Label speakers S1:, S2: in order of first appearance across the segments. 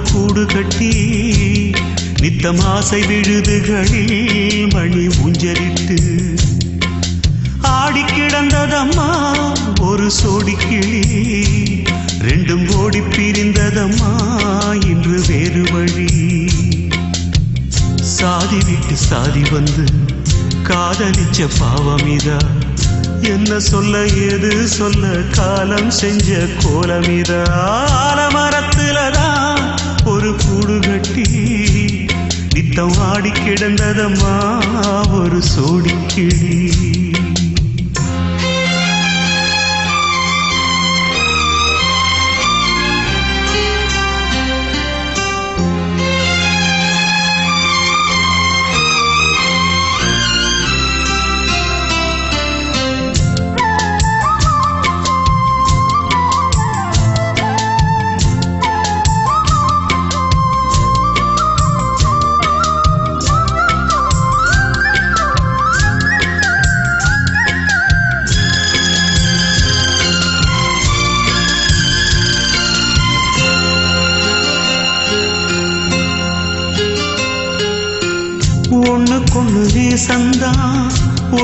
S1: கூடு கட்டி நித்தம் ஆசை விழுதுகளில் மணி ஊஞ்சலிட்டு ஆடி கிடந்ததம்மா ஒரு சோடி கிளி. ரெண்டும் ஓடி பிரிந்ததம்மா இன்று வேறு வழி. சாதி விட்டு சாதி வந்து காதலிச்ச பாவமிதா. என்ன சொல்ல ஏது சொல்ல காலம் செஞ்ச கோலமிதா. ஆலமர கூடு கட்டி நித்தம் ஆடி கிடந்ததம்மா ஒரு சோடி ஒண்ணுக்கொண்ணு நேசந்தான்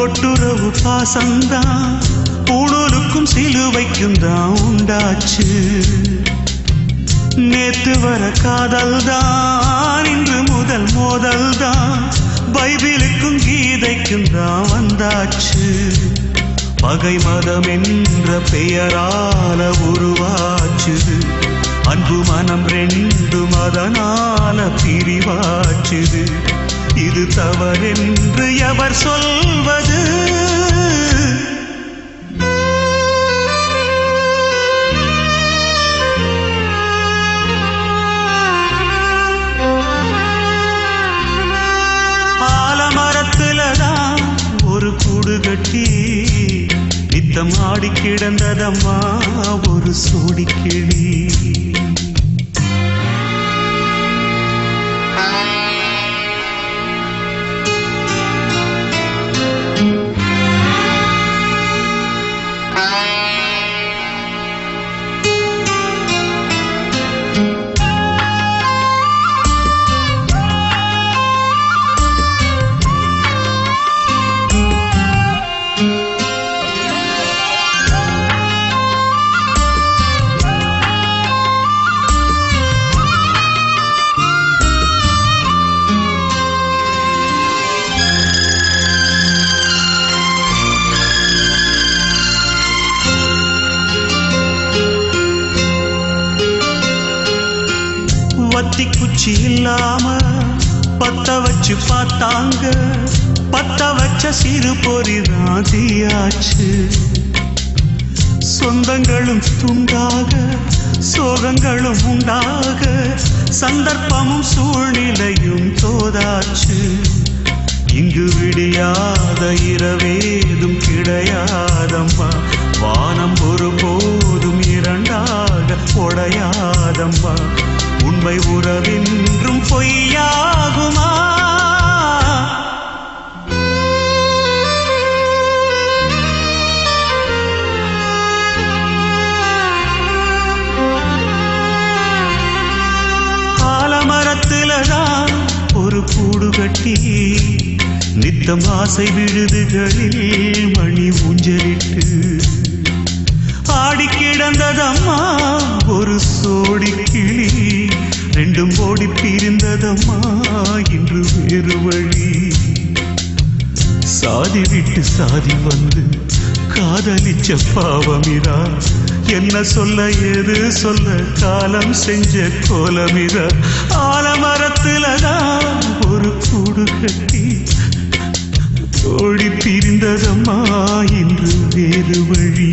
S1: ஒட்டுறவு பாசந்தான் பூணூலுக்கும் சிலுவைக்கும் தான் உண்டாச்சு. நேத்து வர காதல் தான் இன்று முதல் மோதல் தான் பைபிளுக்கும் கீதைக்கும் தான் வந்தாச்சு. பகை மதம் என்ற பெயரால உருவாச்சு. அன்பு மனம் ரெண்டும் அதனால பிரிவாச்சுது. இது தவறென்று எவர் சொல்வது? ஆலமரத்துலதான் ஒரு கூடு கட்டி நித்தம் ஆடி கிடந்ததம்மா ஒரு சோடி கிளி பத்தி குச்சி இல்லாம பத்த வச்சு பார்த்தாங்க. பத்த வச்ச சிறு பொறி தீயாச்சு சொந்தங்களும் துண்டாக சோகங்களும் உண்டாக சந்தர்ப்பமும் சூழ்நிலையும் தோதாச்சு. இங்கு விடியாத இரவேதும் கிடையாதம்மா. வானம் ஒருபோதும் இரண்டாக உடையாதம்மா உண்மை உறவின்றும் பொய்யாகுமா? ஆலமரத்துலதான் ஒரு கூடு கட்டி நித்தம் ஆசை விழுதுகளில் மணி ஊஞ்சலிட்டு ஆடி கிடந்ததம்மா ஒரு சோடி கிளி. ரெண்டும் ஓடி பிரிந்ததம்மா இன்று வேறு வழி. சாதி விட்டு சாதி வந்து காதலிச்ச பாவமிரா. என்ன சொல்ல எது சொல்ல காலம் செஞ்ச கோலமிரா. ஆலமரத்துல தான் ஒரு கூடு கட்டி ஓடி பிரிந்ததம்மா இன்று வேறு வழி.